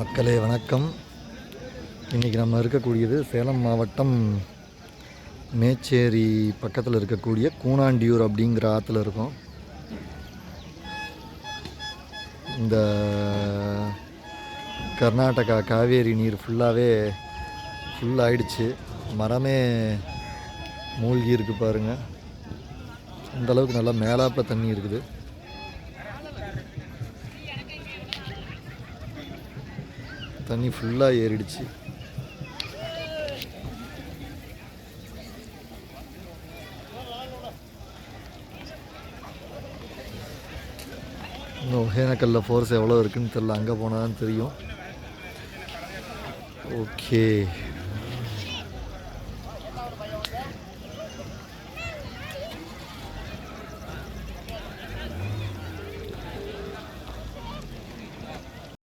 மக்களே வணக்கம். இன்றைக்கி நம்ம இருக்கக்கூடியது சேலம் மாவட்டம் மேச்சேரி பக்கத்தில் இருக்கக்கூடிய கூனாண்டியூர் அப்படிங்கிற ஆற்றுல இருக்கோம். இந்த கர்நாடகா காவேரி நீர் ஃபுல்லாகவே ஃபுல்லாகிடுச்சு மரமே மூழ்கி இருக்கு பாருங்கள் அந்தளவுக்கு நல்லா மேலாப்பில் தண்ணி இருக்குது. தண்ணி ஃபுல்லாக ஏறிடுச்சு. இன்னும் ஒகேனக்கல்ல ஃபோர்ஸ் எவ்வளோ இருக்குன்னு தெரில அங்கே போனால் தான் தெரியும். ஓகே